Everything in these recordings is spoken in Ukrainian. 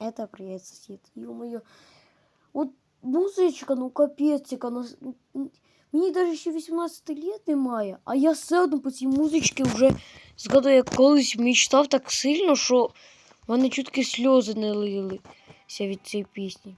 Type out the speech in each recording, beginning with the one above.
Это привет, сосед. Ё-моё. Вот музичка, ну капець, яка нас. Мені навіть ще 18 лет немає, а я все одно по цій музичці вже згадую, як колись мечтав так сильно, що в мене чутки сльози не лилися від цієї пісні.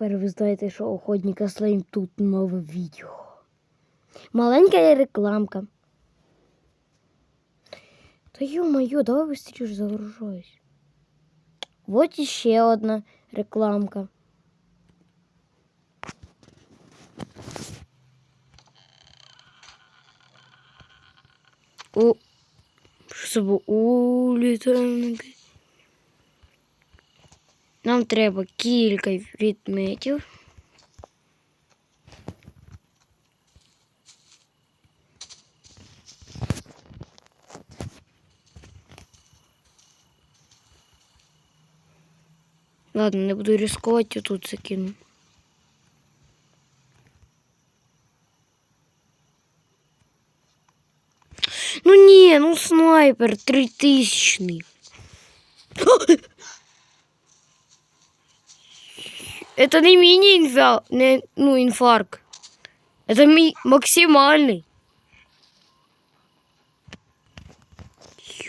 Тепер ви знаєте, що у охотника Слейм тут нове відео. Маленька рекламка. Та ё-моё, давай быстрее загружаюсь. Вот еще одна рекламка. О, що це було? О, літаємо. Нам треба кілька предметів. Ладно, не буду рисковать, я тут закину. Ну не, ну снайпер тритысячный. Это не мини-инфа, не, ну, инфаркт. Это ми максимальный.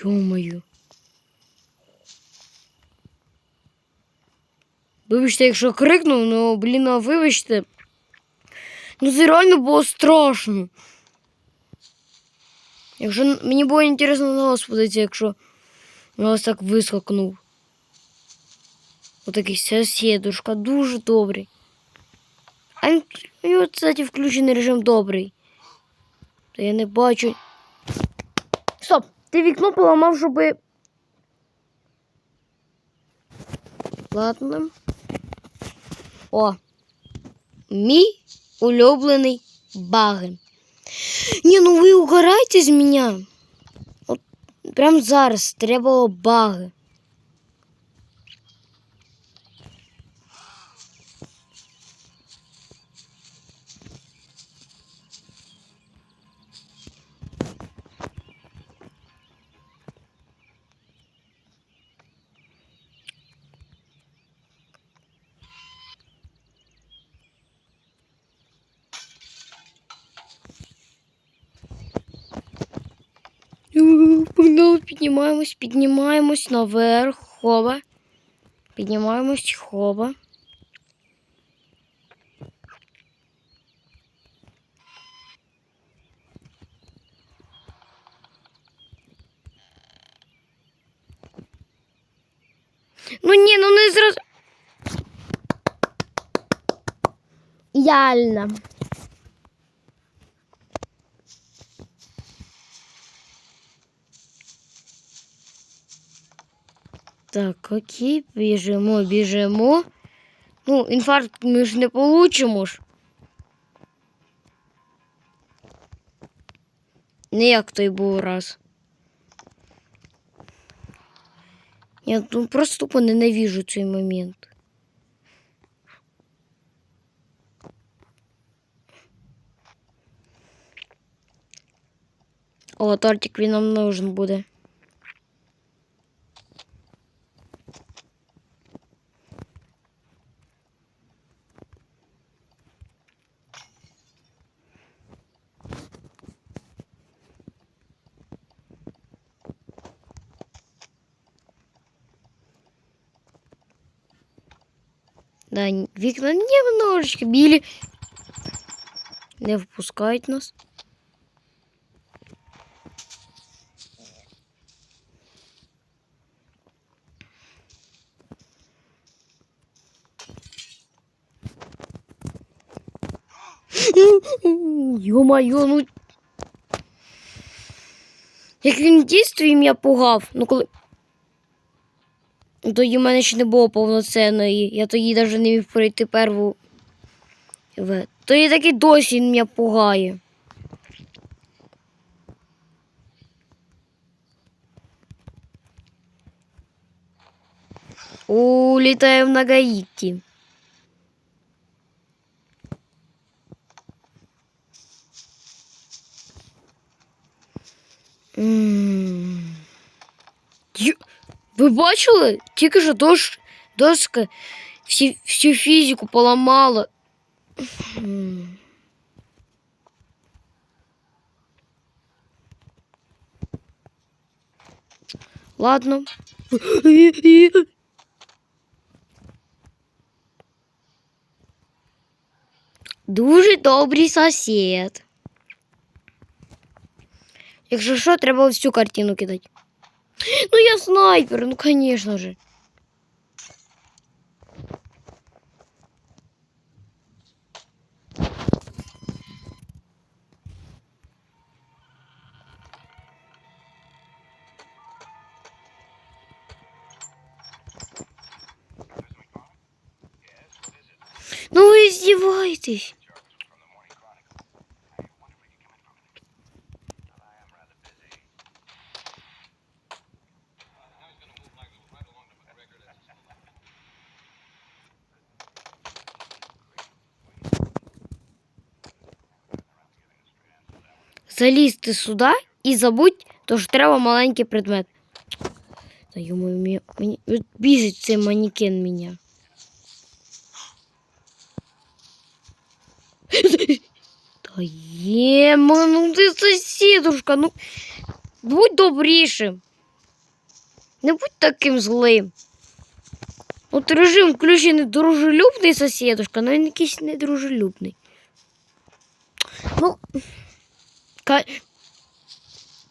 Ё-моё. Вибачте, якщо крикнув, ну, блін, а вибачте. Ну, це реально було страшно. Якщо н- мені було інтересно на вас подивитися, якщо я вас так вискакнув. Отакий сусідушка, дуже добрий. А він, у кстати, включений режим добрий. То я не бачу. Стоп! Ти вікно поламав, щоби. Ладно. О. Мій улюблений баги. Ні, ну ви угорайте з мене. От прямо зараз треба баги. Ю, піднімаємось, піднімаємось наверх, хоба. Піднімаємось, хоба. Ну ні, ну не зразу. Ідеально. Так, окей, біжимо, біжимо. Ну, інфаркт ми ж не получимо ж. Не як той був раз. Я ну, просто тупо ненавижу цей момент. О, тортик він нам нужен буде. Да, вікна немножечко білі. Не впускають нас. Йо-моє, ну. Як він дійствує, я пугав. Ну коли. Тоді в мене ще не було повноцінної. Я тоді навіть не міг пройти перву. В. Тоді такий досі мене пугає. Улітаємо на Гаїті. Ви бачили? Тільки що дощ, дошка всі, всю фізику поламала. М. Ладно. Дуже добрий сосед. Якщо що, треба всю картину кидати. Ну я снайпер, ну конечно же. Ну вы издеваетесь. Залізти сюди і забудь, то що треба маленький предмет. Та йому мені, от цей манекен мене. Та є, ну ти сусідушка, ну будь добрішим. Не будь таким злим. От режим включений дружелюбний сусідушка, але він якийсь недружелюбний. Ну. Ка...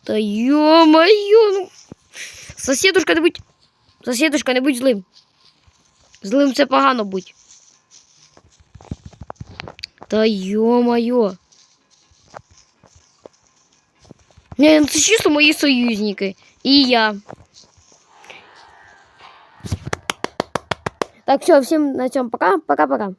Та ё-моё, ну. Сусідушка, не будь. Сусідушка, не будь злим. Злим це погано будь. Та ё-моё. Не, ну це чисто мої союзники. І я. Так, все, всім на цьому пока. Пока-пока.